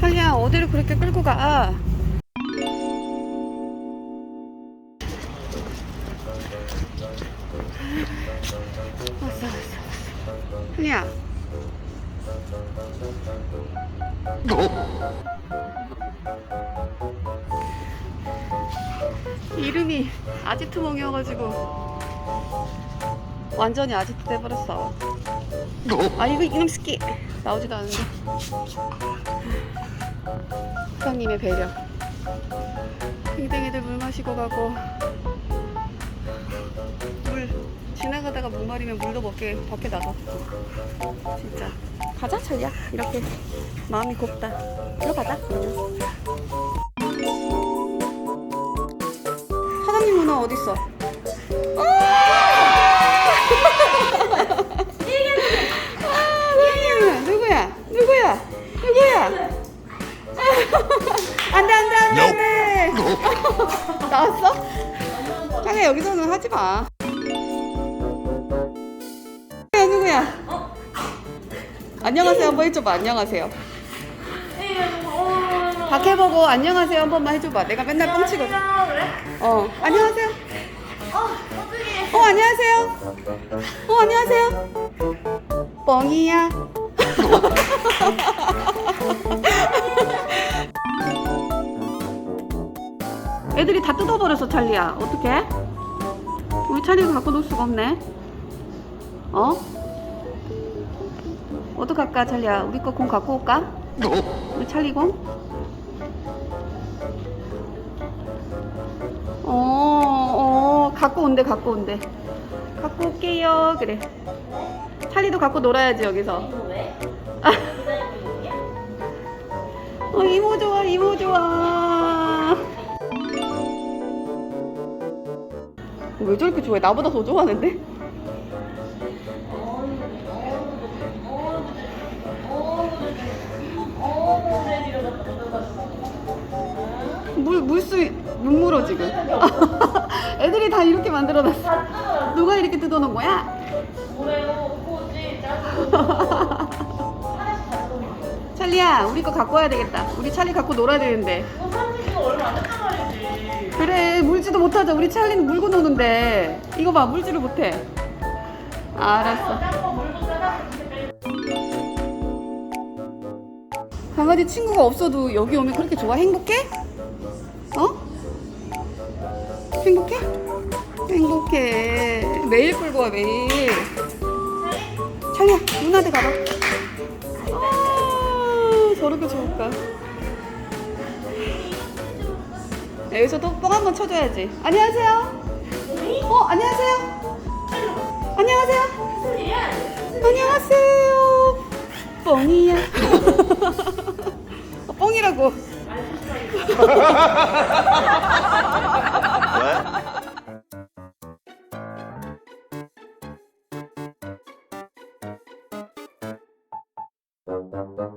찰리야 어디를 그렇게 끌고 가? 왔어 왔어 찰리야. 이름이 아지트몽이어가지고 완전히 아지트 돼버렸어. 아 이거 이놈 새끼. 나오지도 않는데 사장님의 배려. 댕댕이들 물 마시고 가고. 물 지나가다가 목마르면 물도 먹게 밖에 나가. 진짜. 가자 찰리야. 이렇게. 마음이 곱다. 들어가자. 사장님 누나 어딨어 안돼 안돼 안돼 안돼. 나왔어? 자기 여기서는 하지 마. 누구야 누구야? 안녕하세요 한번 해줘봐. 안녕하세요. 밖에 보고 안녕하세요 한 번만 해줘봐. 내가 맨날 뻥치고 그래? 어 안녕하세요. 어, 어떡해. 어 안녕하세요. 어 안녕하세요. 뻥이야 애들이 다 뜯어버렸어 찰리야 어떡해? 우리 찰리가 갖고 놀 수가 없네 어? 어떡할까 찰리야 우리 거 공 갖고 올까? 우리 찰리 공? 어, 어, 갖고 온대, 갖고 온대. 갖고 올게요. 그래. 찰리도 갖고 놀아야지, 여기서. 아? 어, 이모 좋아, 이모 좋아. 왜 저렇게 좋아해? 나보다 더 좋아하는데? 물, 물수, 물 물어, 지금. 애들이 다 이렇게 만들어놨어. 누가 이렇게 뜯어놓은 거야? 찰리야, 우리 거 갖고 와야 되겠다. 우리 찰리 갖고 놀아야 되는데. 못하자. 우리 찰리는 물고 노는데. 이거 봐, 물지를 못해. 알았어. 물고 싸다. 강아지 친구가 없어도 여기 오면 그렇게 좋아? 행복해? 어? 행복해? 행복해. 매일 끌고 와, 매일. 찰리야, 누나한테 가봐. 아, 저렇게 좋을까? 여기서도 뻥 한번 쳐줘야지. 안녕하세요. 어, 안녕하세요. 안녕하세요. 안녕하세요. 뻥이야. 어, 뻥이라고. 네?